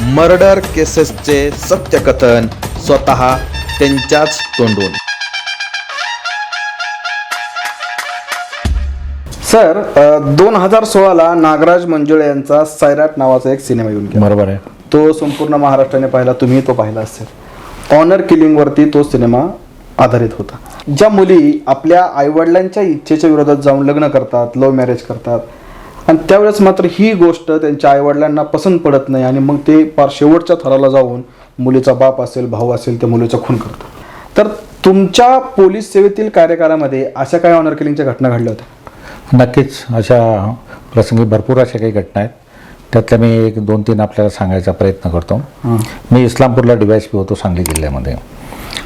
Murder केसेसचे सत्यकथन स्वतः त्यांच्याच तोंडून. सर दोन हजार सोळाला नागराज मंजुळे यांचा सैराट नावाचा एक सिनेमा येऊन गेला. बरोबर आहे. तो संपूर्ण महाराष्ट्राने पाहिला तुम्ही तो पाहिला असेल. ऑनर किलिंगवरती तो सिनेमा आधारित होता. ज्या मुली आपल्या आईवडिलांच्या इच्छेच्या विरोधात जाऊन लग्न करतात लव्ह मॅरेज करतात आणि त्यावेळेस मात्र ही गोष्ट त्यांच्या आईवडिलांना पसंत पडत नाही आणि मग ते फार शेवटच्या थराला जाऊन मुलीचा बाप असेल भाऊ असेल त्या मुलीचा खून करतात. तर तुमच्या पोलीस सेवेतील कार्यकालामध्ये अशा काही ऑनर किलिंगच्या घटना घडल्या होत्या? नक्कीच. अशा प्रसंगी भरपूर अशा काही घटना आहेत. त्यातल्या मी एक दोन तीन आपल्याला सांगायचा प्रयत्न करतो. मी इस्लामपूरला डिवायस पी होतो सांगली जिल्ह्यामध्ये.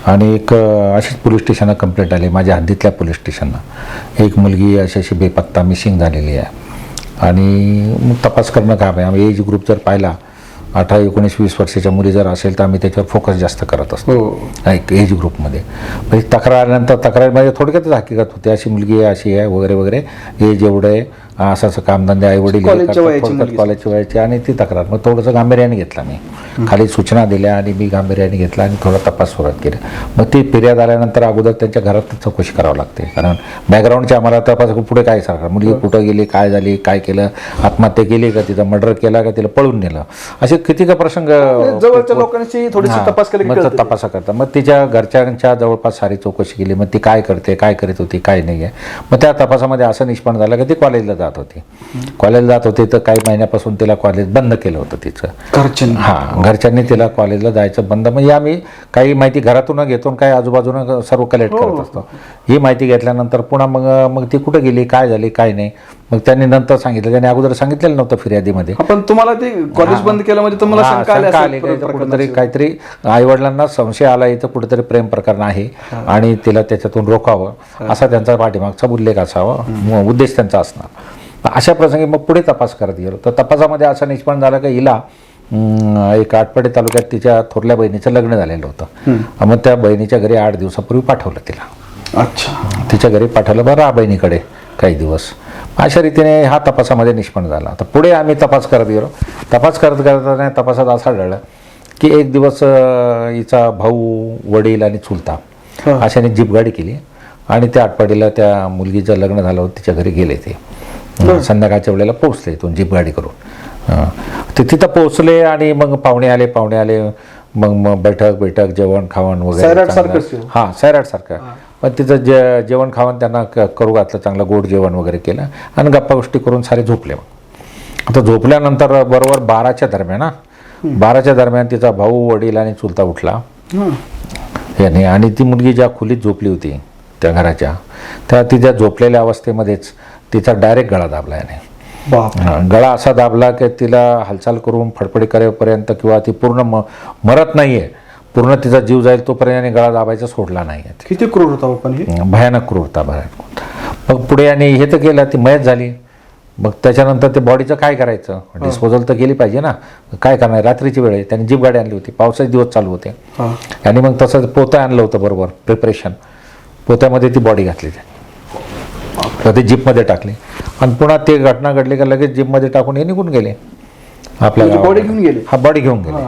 आणि एक अशीच पोलीस स्टेशनला कंप्लेंट आली माझ्या हद्दीतल्या पोलीस स्टेशनला. एक मुलगी अशी अशी बेपत्ता मिसिंग झालेली आहे. आणि मग तपास करणं काम आहे. आम्ही एज ग्रुप जर पाहिला अठरा एकोणीस वीस वर्षाच्या मुली जर असेल तर आम्ही त्याच्यावर फोकस जास्त करत असतो. हो. एक एज ग्रुपमध्ये म्हणजे तक्रार आल्यानंतर तक्रार म्हणजे थोडक्यातच हकीकत होते. अशी मुलगी आहे अशी आहे वगैरे वगैरे. एज एवढं आहे. असं असं कामधंदे आई वडील कॉलेजच्या वयाची. कॉलेजच्या वयाची आणि ती तक्रार. मग थोडंसं गांभीर्याने घेतला मी. खाली सूचना दिल्या आणि मी गांभीर्याने घेतला आणि थोडा तपास सुरुवात केला. मग ती फिर्याद आल्यानंतर अगोदर त्यांच्या घरात चौकशी करावं लागते. कारण बॅकग्राऊंडच्या आम्हाला तपास पुढे काय सरकार मुलगी कुठं गेली काय झाली काय केलं? आत्महत्या केली का तिचा? मर्डर केला का तिला पळून नेलं? असे किती का प्रसंग जवळच्या लोकांशी थोडीशी तपास केली. तपासा करता. मग तिच्या घरच्यांच्या जवळपास सारी चौकशी केली. मग ती काय करते काय करीत होती काय नाही आहे मग त्या तपासामध्ये असं निष्पन्न झालं की ती कॉलेजला जात होती. कॉलेजला जात होती तर काही महिन्यापासून तिला कॉलेज बंद केलं होतं तिचं. घरच्यांनी. हां घरच्यांनी तिला कॉलेजला जायचं बंद. म्हणजे आम्ही काही माहिती घरातून घेतो काही आजूबाजूनं सर्व कलेक्ट करत असतो. ही माहिती घेतल्यानंतर पुन्हा मग मग ती कुठं गेली काय झाली काय नाही. मग त्यांनी नंतर सांगितलं. त्यांनी अगोदर सांगितलेलं नव्हतं फिर्यादीमध्ये. आपण तुम्हाला ते कॉलेज बंद केलं म्हणजे तुम्हाला हा, आली. कुठेतरी काहीतरी आई वडिलांना संशय आला इथं कुठेतरी प्रेम प्रकरण आहे. आणि तिला त्याच्यातून रोखावं. असा त्यांचा पाठीमागचा उल्लेख असावा. उद्देश त्यांचा असणार. अशा प्रसंगी मग पुढे तपास करत गेलो. तर तपासामध्ये असं निष्पन्न झालं की हिला एक आटपाडी तालुक्यात तिच्या थोरल्या बहिणीचं लग्न झालेलं होतं. मग त्या बहिणीच्या घरी आठ दिवसापूर्वी पाठवलं तिला. अच्छा. तिच्या घरी पाठवलं बरं राहा बहिणीकडे काही दिवस. अशा रीतीने हा तपासामध्ये निष्पन्न झाला. तर पुढे आम्ही तपास करत गेलो. तपास करत करताना तपासात असा आढळलं की एक दिवस हिचा भाऊ वडील आणि चुलता. अशाने जीप गाडी केली आणि त्या आटपाडीला त्या मुलगीचं लग्न झालं होतं तिच्या घरी गेले ते. संध्याकाळच्या वेळेला पोहोचले इथून जीप गाडी करून ते तिथं पोहोचले आणि मग पाहुणे आले पाहुणे आले मग मग बैठक बैठक जेवण खावण वगैरे. हां सैराट सारखं. पण तिथं जे जेवण खावण त्यांना करू घातलं चांगलं गोड जेवण वगैरे केलं आणि गप्पा गोष्टी करून सारे झोपले मग. आता झोपल्यानंतर बरोबर बाराच्या दरम्यान हा. बाराच्या दरम्यान तिचा भाऊ वडील आणि चुलता उठला. याने आणि ती मुलगी ज्या खोलीत झोपली होती त्या घराच्या त्या तिच्या झोपलेल्या अवस्थेमध्येच तिचा डायरेक्ट गळा दाबला याने. गळा असा दाबला की तिला हालचाल करून फडफडी करेपर्यंत किंवा ती पूर्ण म मरत नाहीये. पूर्ण तिचा जीव जाईल तोपर्यंत याने गळा दाबायचा सोडला नाही किती क्रूर होता पण भयानक क्रूरता भयानक मग पुढे आणि हे तर केलं ती मयत झाली. मग त्याच्यानंतर ते बॉडीचं काय करायचं? डिस्पोजल तर केली पाहिजे ना. काय करणार? रात्रीची वेळ आहे. त्यांनी जीप गाडी आणली होती. पावसाचे दिवस चालू होते. आणि मग तसं पोतं आणलं होतं बरोबर. प्रिपरेशन पोत्यामध्ये ती बॉडी घातली तर ते जीपमध्ये टाकली. आणि पुन्हा ते घटना घडली का लगेच जीपमध्ये टाकून हे निघून गेले. आपल्या म्हणजे body घेऊन गेले? हा बॉडी घेऊन गेले.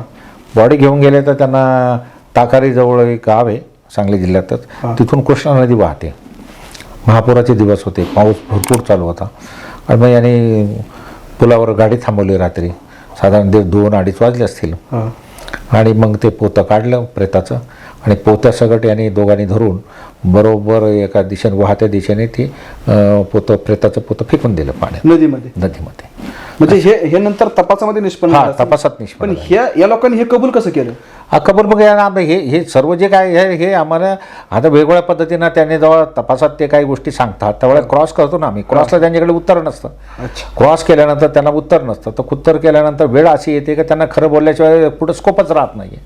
बॉडी घेऊन गेले तर त्यांना ताकारी जवळ एक गाव आहे सांगली जिल्ह्यातच. तिथून कृष्णा नदी वाहते. महापुराचे दिवस होते. पाऊस भरपूर चालू होता. आणि मग याने पुलावर गाडी थांबवली रात्री. साधारण दीड दोन अडीच वाजले असतील. आणि मग ते पोतं काढलं प्रेताचं. आणि पोत्या सगट यांनी दोघांनी धरून बरोबर एका दिशेने वाहत्या दिशेने ती पोतं प्रेताचं पोतं फेकून दिलं पाण्यात. नदीमध्ये. नदीमध्ये. म्हणजे हे हे नंतर तपासामध्ये निष्पन्न हा झालं असेल. तपासात पण निष्पन्न ह्या या लोकांनी हे कबूल कसं केलं? हा खबर बघ या ना हे हे सर्व जे काय आहे हे आम्हाला आता वेगवेगळ्या पद्धतीनं त्यांनी जेव्हा तपासात ते काही गोष्टी सांगतात. त्यावेळेला क्रॉस करतो ना आम्ही. क्रॉसला त्यांच्याकडे उत्तर नसतं. अच्छा. क्रॉस केल्यानंतर त्यांना उत्तर नसतं. तर उत्तर केल्यानंतर वेळ अशी येते की त्यांना खरं बोलल्याशिवाय पुढे स्कोपच राहत नाही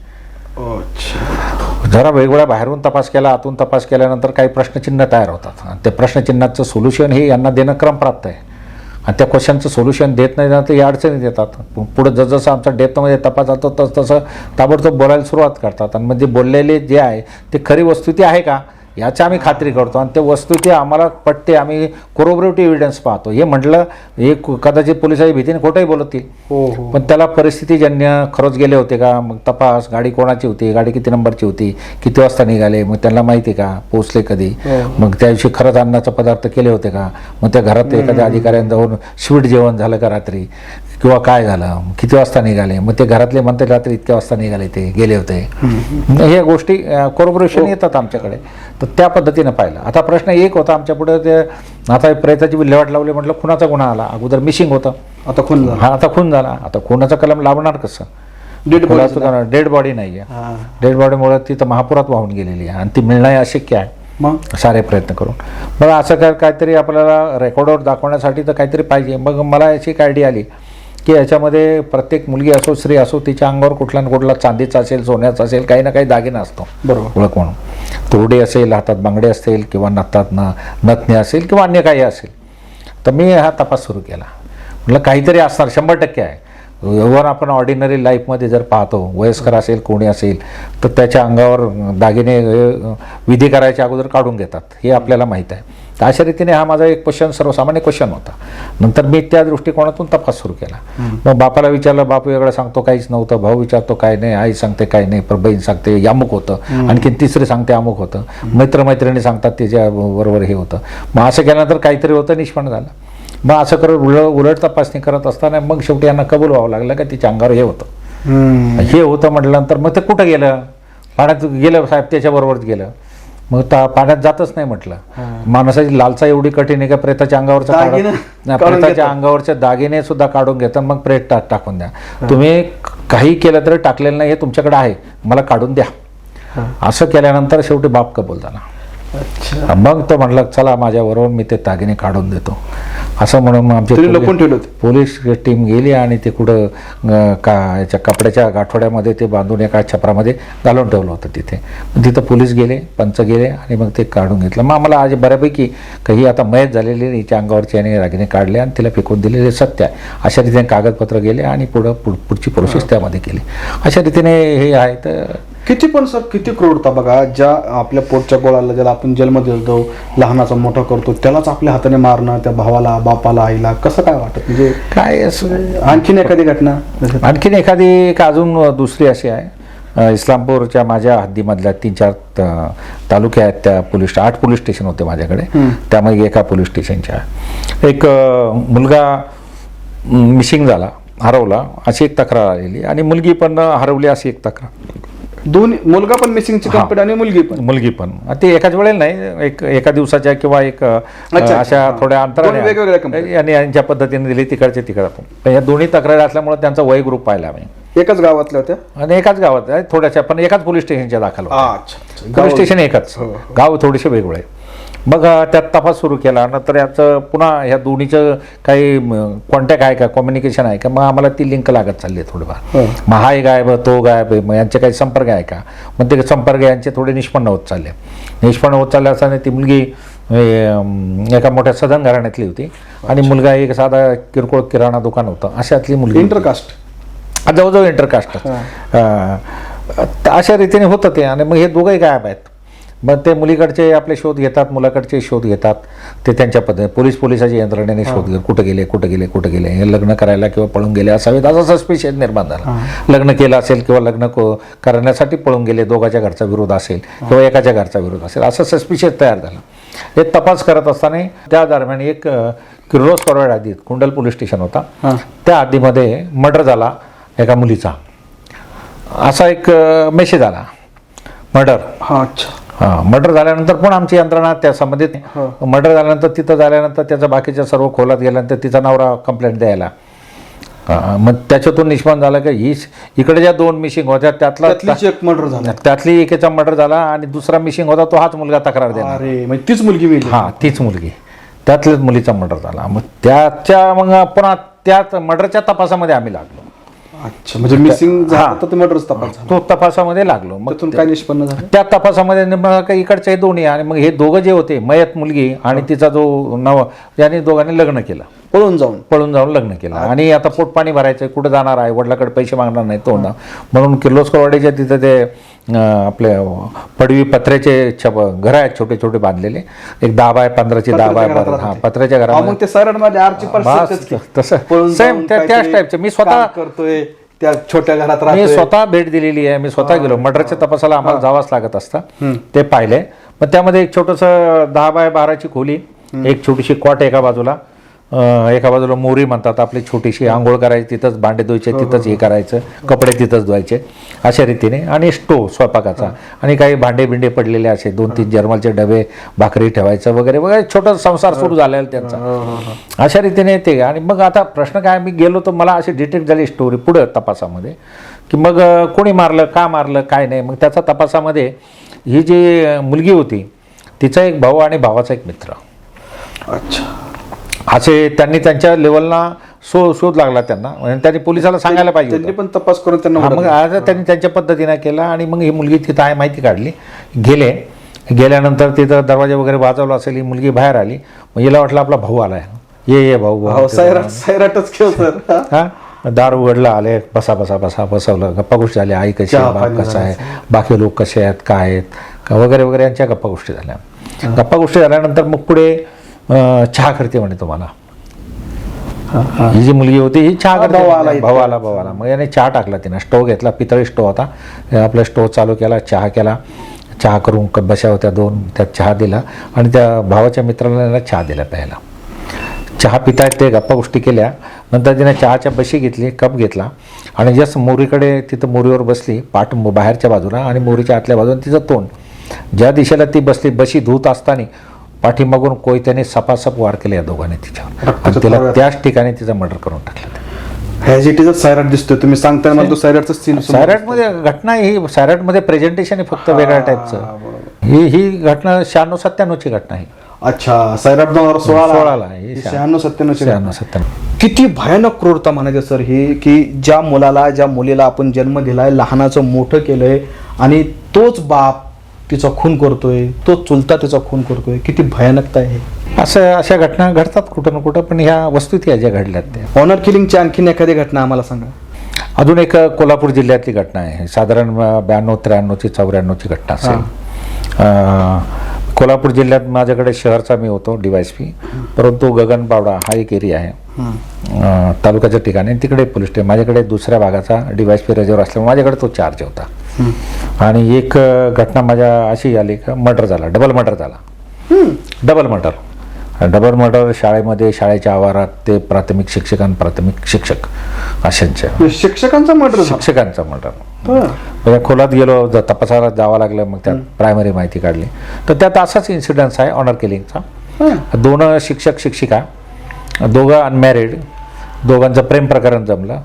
अच्छा. जरा वेगवेगळ्या बाहेरून तपास केला आतून तपास केल्यानंतर काही प्रश्नचिन्ह तयार होतात. आणि त्या प्रश्नचिन्हाचं सोल्युशन हे यांना देणं क्रमप्राप्त आहे. आणि त्या क्वेश्चनचं सोल्युशन देत नाही ना तर या अडचणीत येतात. पुढं जसजसं आमचा डेप्थमध्ये तपास जातो तस तसं ताबडतोब बोलायला सुरुवात करतात. आणि म्हणजे बोललेले जे आहे ते खरी वस्तू ती आहे का? याची आम्ही खात्री करतो. आणि ते वस्तुती आम्हाला पटते. आम्ही कोरोबरेटिव्ह एव्हिडन्स पाहतो. हे म्हटलं हे कदाचित पोलिसाची भीतीने खोटंही बोलतील हो हो. पण त्याला परिस्थितीजन्य खरंच गेले होते का? मग तपास गाडी कोणाची होती? गाडी किती नंबरची होती? किती वाजता निघाले? मग त्यांना माहिती का? पोचले कधी? हो. मग त्या दिवशी खरंच अन्नाचा पदार्थ केले होते का? मग त्या घरात एखाद्या अधिकाऱ्यांनी जाऊन स्वीट जेवण झालं का रात्री? किंवा काय झालं? किती वाजता निघाले? मग ते घरातले म्हणते रात्री इतक्या वाजता निघाले ते गेले होते. ह्या गोष्टी कॉर्पोरेशन येतात आमच्याकडे. तर त्या पद्धतीनं पाहिलं. आता प्रश्न एक होता आमच्या पुढे ते आता प्रेताची विल्हेवाट लावली म्हटलं खुनाचा गुन्हा आला. अगोदर मिसिंग होतं. आता खून हा आता खून झाला. आता खुनाचा कलम लावणार कसं? डेड खुलासा डेड बॉडी नाही आहे हा. डेड बॉडीमुळे ती तर महापुरात वाहून गेलेली आहे. आणि ती मिळणं हे अशक्य आहे. मग? सारे प्रयत्न करून. मग असं काय काहीतरी आपल्याला रेकॉर्डवर दाखवण्यासाठी तर काहीतरी पाहिजे. मग मला याची एक आयडिया आली. की याच्यामध्ये प्रत्येक मुलगी असो स्त्री असो तिच्या अंगावर कुठला ना कुठला चांदीचा असेल सोन्याचा असेल काही ना काही दागिना असतो. बरोबर. ओळख म्हणून. तोरडे असेल हातात बांगडे असतील किंवा नत्तात न नथणे असेल किंवा अन्य काही असेल. तर मी हा तपास सुरू केला. म्हटलं काहीतरी असणार शंभर टक्के आहे. व्यवहार आपण ऑर्डिनरी लाईफमध्ये जर पाहतो वयस्कर असेल कोणी असेल तर त्याच्या अंगावर दागिने विधी करायच्या अगोदर काढून घेतात. हे आपल्याला माहीत आहे. तर अशा रीतीने हा माझा एक क्वेश्चन सर्वसामान्य क्वेश्चन होता. नंतर मी त्या दृष्टिकोनातून तपास सुरू केला. मग बापाला विचारलं बाप वेगळं सांगतो काहीच नव्हतं. भाऊ विचारतो काय नाही आई सांगते काय नाही पर बहीण सांगते अमुक होतं. आणखी तिसरे सांगते अमुक होतं. मित्रमैत्रिणी सांगतात त्याच्या बरोबर हे होतं. मग असं केल्यानंतर काहीतरी होतं निष्पन्न झालं. मग असं करत उलट उलट तपासणी करत असताना मग शेवटी यांना कबूल व्हावं लागलं का तिच्या अंगावर हे होतं. हे होतं म्हटल्यानंतर मग ते कुठं गेलं? पाण्यात गेलं साहेब त्याच्याबरोबरच गेलं. मग पाण्यात जातच नाही म्हटलं. माणसाची लालसा एवढी कठीण आहे का प्रेताच्या अंगावरचं प्रेताच्या घेतात. अंगावरचे दागिने सुद्धा काढून घेतात मग प्रेत टाकून द्या. तुम्ही काही केलं तरी टाकलेलं नाही हे तुमच्याकडे आहे. मला काढून द्या. असं केल्यानंतर शेवटी बाप कबूल झाला. अच्छा मग तो म्हणला चला माझ्याबरोबर मी ते दागिने काढून देतो. असं म्हणून आमचे पोलीस- टीम गेली आणि ते कुठं का याच्या कपड्याच्या गाठोड्यामध्ये ते बांधून एका छपरामध्ये घालून ठेवलं होतं तिथे. तिथं पोलीस गेले पंच गेले आणि मग ते काढून घेतलं. मग आम्हाला आज बऱ्यापैकी काही आता मयत झालेली हिच्या अंगावरची आणि दागिने काढले आणि तिला फेकून दिले. हे सत्य आहे. अशा रीतीने कागदपत्र गेले आणि पुढं पुढ- पुढची प्रोसेस त्यामध्ये केली. अशा रीतीने हे आहे तर किती पण सर किती क्रूरता बघा ज्या आपल्या पोटच्या गोळाला ज्याला आपण जन्म देतो लहानाचा मोठा करतो त्यालाच आपल्या हाताने मारणं त्या भावाला बापाला आईला कसं काय वाटत? म्हणजे काय असं? आणखीन एखादी घटना? आणखीन एखादी एक अजून दुसरी अशी आहे? इस्लामपूरच्या माझ्या हद्दीमधल्या तीन चार तालुके आहेत त्या पोलीस आठ पोलीस स्टेशन होते माझ्याकडे. त्यामध्ये एका पोलीस स्टेशनच्या. एक मुलगा मिसिंग झाला हरवला अशी एक तक्रार आलेली. आणि मुलगी पण हरवली अशी एक तक्रार. दोन मुलगा पण मिसिंगची हा. कंप्लेंट आणि मुलगी पण. मुलगी पण. ते एकाच वेळेला नाही एक एका दिवसाच्या किंवा एक. अशा हा. थोड्या अंतराने. आणि यांच्या पद्धतीने दिली तिकडचे तिकडं पण. या दोन्ही तक्रारी असल्यामुळे त्यांचा वय ग्रुप पाहिला आम्ही. एकाच गावातल्या होत्या? आणि एकाच गावात थोड्याशा पण एकाच पोलीस स्टेशनच्या दाखल पोलीस स्टेशन एकच. हो, गाव थोडेसे वेगळे. मग त्यात तपास सुरू केला नंतर याचं पुन्हा ह्या दोन्हीचं काही कॉन्टॅक्ट आहे का? कम्युनिकेशन आहे का? मग आम्हाला ती लिंक लागत चालली आहे थोडीफार. हो. मग हा गायब तो गायब आहे, मग यांचे काही संपर्क आहे का? मग ते संपर्क यांचे थोडे निष्पन्न होत चालले. निष्पन्न होत चालले असताना ती मुलगी एका मोठ्या सदन घराण्यातली होती. आणि मुलगा एक साधा किरकोळ किराणा दुकान होतं. अशातली मुलगी. इंटरकास्ट जवळजवळ इंटरकास्ट अशा रीतीने होतं ते. आणि मग हे दोघंही गायब आहेत. मग ते मुलीकडचे आपले शोध घेतात मुलाकडचे शोध घेतात. ते त्यांच्या पद्धतीने पोलीस पोलिसाच्या यंत्रणेने शोध घेत कुठं गेले कुठं गेले कुठं गेले. हे लग्न करायला किंवा पळून गेले असावेत असा सस्पिशियस निर्माण झाला. लग्न केलं असेल किंवा लग्न करण्यासाठी पळून गेले दोघाच्या घरचा विरोध असेल किंवा एकाच्या घरचा विरोध असेल असं सस्पिशियस तयार झालं. हे तपास करत असताना त्या दरम्यान एक किर्लोस परवाड हद्दीत कुंडल पोलीस स्टेशन होता. त्या हद्दीमध्ये मर्डर झाला एका मुलीचा. असा एक मेसेज आला. मर्डर. हा अच्छा. हां मर्डर झाल्यानंतर पण आमची यंत्रणा त्या संबंधित मर्डर झाल्यानंतर तिथं झाल्यानंतर त्याच्या बाकीच्या सर्व खोलात गेल्यानंतर तिचा नवरा कंप्लेंट द्यायला. हां, मग त्याच्यातून निष्पन्न झालं की ही इकडे ज्या दोन मिशिंग होत्या त्यातला एक मर्डर झाला. त्यातली एकेचा मर्डर झाला आणि दुसरा मिशिंग होता तो हाच मुलगा तक्रार म्हणजे तीच मुलगी हां तीच मुलगी. त्यातल्याच मुलीचा मर्डर झाला. मग त्याच्या मग पुन्हा त्याच मर्डरच्या तपासामध्ये आम्ही लागलो. अच्छा म्हणजे मिसिंग. झाला तर मर्डरच तपास झाला. तो तपासामध्ये लागलो. मग त्यातून काय निष्पन्न झालं? त्या तपासामध्ये काही इकडचे दोन्ही आणि मग हे दोघं जे होते मयत मुलगी आणि तिचा जो नव यांनी दोघांनी लग्न केलं. पळून जाऊन. पळून जाऊन लग्न केलं. आणि आता पोट पाणी भरायचं कुठं जाणार आहे वडिलाकडे पैसे मागणार नाही तो ना. म्हणून किर्लोस्करवाडीच्या तिथं ते आपले पडवी पत्र्याचे छप घर आहेत छोटे छोटे बांधलेले. एक दहा बाय पंधराची दहा बाय हा. पत्र्याच्या घरामध्ये. तसं सेम त्याच टाईपचं मी स्वतः करतोय त्या छोट्या घरात मी स्वतः भेट दिलेली आहे. मी स्वतः गेलो. मर्डरच्या तपासाला आम्हाला जावंच लागत असतं. ते पाहिले. मग त्यामध्ये एक छोटस दहा बाय बाराची खोली एक छोटीशी कॉट एका बाजूला. एका बाजूला मोरी म्हणतात आपली छोटीशी आंघोळ करायची तिथंच भांडे धुवायचे तिथंच हे. करायचं कपडे तिथंच धुवायचे. अशा रीतीने. आणि स्टोव स्वयंपाकाचा. आणि काही भांडे बिंडे पडलेले असे दोन तीन जर्मलचे डबे भाकरी ठेवायचं वगैरे वगैरे छोटा संसार सुरू झालेला त्यांचा. अशा रीतीने ते आणि मग आता प्रश्न काय मी गेलो तर मला अशी डिटेक्ट झाली स्टोरी पुढं तपासामध्ये की मग कोणी मारलं का मारलं काय नाही मग त्याचा तपासामध्ये ही जी मुलगी होती तिचा एक भाऊ आणि भावाचा एक मित्र. अच्छा. असे त्यांनी त्यांच्या लेवलला शो शोध लागला त्यांना. आणि त्यांनी पोलिसाला सांगायला पाहिजे त्यांनी. पण तपास करून त्यांना मग आज त्यांनी त्यांच्या पद्धतीने केला आणि मग ही मुलगी तिथं आहे माहिती काढली. गेले. गेल्यानंतर तिथं दरवाजा वगैरे वाजवला असेल ही मुलगी बाहेर आली. मग हिला वाटलं आपला भाऊ आलाय. ये ये भाऊ भाऊ. हो सैराट सैराटच खेळ सर हा? दार उघडला आले बसा बसा बसा बसवलं. गप्पा गोष्टी झाल्या. आई कशी आहे बाप कसा आहे बाकी लोक कसे आहेत काय आहेत का वगैरे वगैरे यांच्या गप्पा गोष्टी झाल्या. गप्पा गोष्टी झाल्यानंतर मग पुढे चहा करते म्हणे तुम्हाला. ही जी मुलगी होती ही चहा करते म्हणे. भाऊ आला मग याने चहा टाकला तिनं. स्टोव घेतला पितळी स्टोव होता. आपला स्टोव चालू केला चहा केला. चहा करून बशा होत्या दोन त्यात चहा दिला. आणि त्या भावाच्या मित्राला याला चहा दिला प्यायला. चहा पितायत ते गप्पा गोष्टी केल्या. नंतर तिने चहाच्या बशी घेतली कप घेतला. आणि जस्ट मोरीकडे तिथं मोरीवर बसली पाठ बाहेरच्या बाजूला आणि मोरीच्या आतल्या बाजूला तिचं तोंड. ज्या दिशेला ती बसली बशी धुत असताना पाठीमागून कोयत्याने सपासप वार केले या दोघांनी तिच्यावर. आणि तिला त्याच ठिकाणी तिचा मर्डर करून टाकलं दिसतोय. तुम्ही सांगताना मला तो सैराटचा सीन सायराटमध्ये घटना ही सायराटमध्ये प्रेझेंटेशन आहे फक्त वेगळ्या टाईपचं ही ही घटना शहाण्णव सत्त्याण्णवची घटना आहे अच्छा सैराट दोन हजार सोळा सोळाला. शहाण्णव सत्त्याण्णव शहाण्णव सत्त्याण्णव. किती भयानक क्रूरता म्हणायचं सर ही की ज्या मुलाला ज्या मुलीला आपण जन्म दिलाय लहानाचं मोठं केलंय आणि तोच बाप तिचा खून करतोय तोच चुलता तिचा खून करतोय किती भयानकता आहे. असं अशा घटना घडतात कुठं ना कुठं पण ह्या वस्तुती आहे ज्या घडल्यात त्या. ऑनर किलिंगची आणखीन एखादी घटना आम्हाला सांगा. अजून एक कोल्हापूर जिल्ह्यातली घटना आहे. साधारण ब्याण्णव त्र्याण्णवची चौऱ्याण्णवची घटना असेल. कोल्हापूर जिल्ह्यात माझ्याकडे शहरचा मी होतो डिवायस पी. परंतु गगन बावडा हा एक एरिया आहे. तालुक्याच्या ठिकाणी. तिकडे पोलीस स्टेशन माझ्याकडे दुसऱ्या भागाचा डिवायस पी रेजवर असल्यामुळे माझ्याकडे तो चार्ज होता. आणि एक घटना माझ्या अशी आली का मर्डर झाला डबल मर्डर झाला. Double murder. डबल मर्डर शाळेमध्ये शाळेच्या आवारात ते प्राथमिक शिक्षकां प्राथमिक शिक्षक अशांच्या. शिक्षकांचा मर्डर शिक्षकांचा मर्डर. म्हणजे खोलात गेलो तपासाला जावं लागलं मग त्यात प्रायमरी माहिती काढली. तर त्यात असाच इन्सिडन्स आहे ऑनर किलिंगचा दोन शिक्षक शिक्षिका दोघं अनमॅरिड दोघांचं प्रेम प्रकरण जमलं.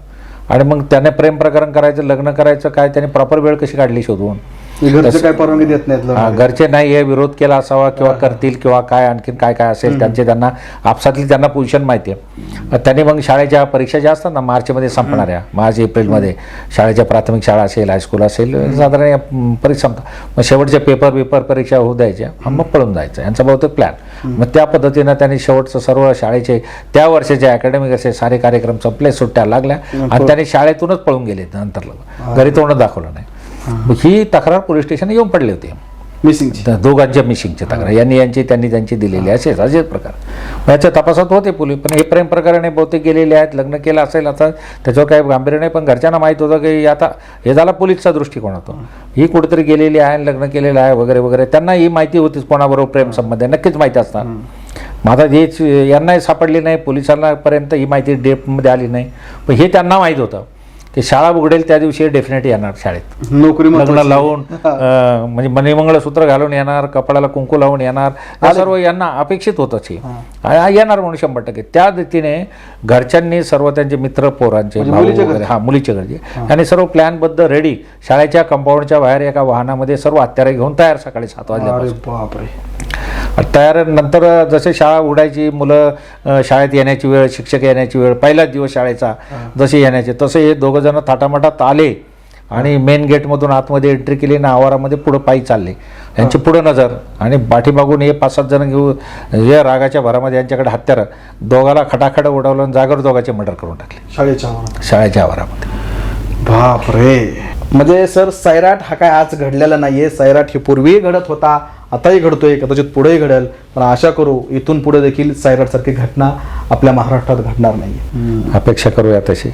आणि मग त्याने प्रेम प्रकरण करायचं लग्न करायचं काय त्याने प्रॉपर वेळ कशी काढली शोधून? घरचे काय परवानगी देत नाहीत घरचे नाही हे विरोध केला असावा किंवा करतील किंवा काय आणखीन काय काय असेल त्यांचे त्यांना आपसातली त्यांना पोझिशन माहिती आहे त्यांनी मग शाळेच्या परीक्षा ज्या असतात ना मार्चमध्ये संपणाऱ्या मार्च एप्रिलमध्ये शाळेच्या प्राथमिक शाळा असेल हायस्कूल असेल साधारण परीक्षा संपतात मग शेवटचे पेपर पेपर परीक्षा होऊ द्यायच्या मग पळून जायचं. यांचा बहुतेक प्लॅन मग त्या पद्धतीनं त्यांनी शेवटचं सर्व शाळेचे त्या वर्षाचे अकॅडमिक असे सारे कार्यक्रम संपले सुट्ट्या लागल्या. आणि त्यांनी शाळेतूनच पळून गेले नंतर घरी तोंड दाखवलं नाही. ही. तक्रार पोलीस स्टेशन येऊन पडली होती. मिसिंगची. दोघांच्या मिसिंगची तक्रार. यांनी यांची त्यांनी त्यांची दिलेली. असेच असेच प्रकार. याच्या तपासात होते पोलीस पण हे प्रेम प्रकरणे बहुतेक गेलेले आहेत लग्न केलं असेल आता त्याच्यावर काही गांभीर्य नाही पण घरच्यांना माहीत होतं की आता हे झाला पोलीसचा दृष्टिकोन होतो ही कुठेतरी गेलेली आहे लग्न केलेलं आहे वगैरे वगैरे. त्यांना ही माहिती होतीच कोणाबरोबर प्रेम संबंध आहे नक्कीच माहिती असणार. मग आता हेच यांनाही सापडली नाही पोलिसांना पर्यंत ही माहिती डेपमध्ये आली नाही. पण हे त्यांना माहीत होतं. की शाळा उघडेल त्या दिवशी डेफिनेट येणार शाळेत. नोकरी लग्न. लावून अं, म्हणजे मणिमंगळसूत्र घालून येणार कपाळाला कुंकू लावून येणार हे सर्व यांना अपेक्षित होतंच हे. आणि येणार म्हणून शंभर टक्के. त्या रीतीने घरच्यांनी सर्व त्यांचे मित्र पोरांचे म्हणजे भाऊ मुलीच्या वगैरे हा मुलीच्या घरचे आणि सर्व प्लॅनबद्ध रेडी. शाळेच्या कंपाऊंडच्या बाहेर एका वाहनामध्ये सर्व हत्यारे घेऊन तयार सकाळी सात वाजल्यापासून. बापरे. तयार नंतर जसे शाळा उडायची मुलं शाळेत येण्याची वेळ शिक्षक येण्याची वेळ पहिलाच दिवस शाळेचा जसे येण्याचे तसे हे दोघं जण थाटामाटात आले आणि मेन गेटमधून आतमध्ये एंट्री केली आणि आवारामध्ये पुढं पायी चालले. यांची पुढं नजर आणि पाठीमागून हे पाच सात जण घेऊन या रागाच्या भरामध्ये यांच्याकडे हत्यार दोघाला खटाखट उडवलं आणि जागर दोघाचे मर्डर करून टाकले. शाळेच्या आवारात शाळेच्या आवारामध्ये. बाप रे म्हणजे सर सैराट हा काय आज घडलेला नाहीये? सैराट हे पूर्वीही घडत होता आताही घडतोय कदाचित पुढेही घडेल पण आशा करू इथून पुढे देखील सायरट सारखी घटना आपल्या महाराष्ट्रात घडणार नाही अपेक्षा करूया तशी.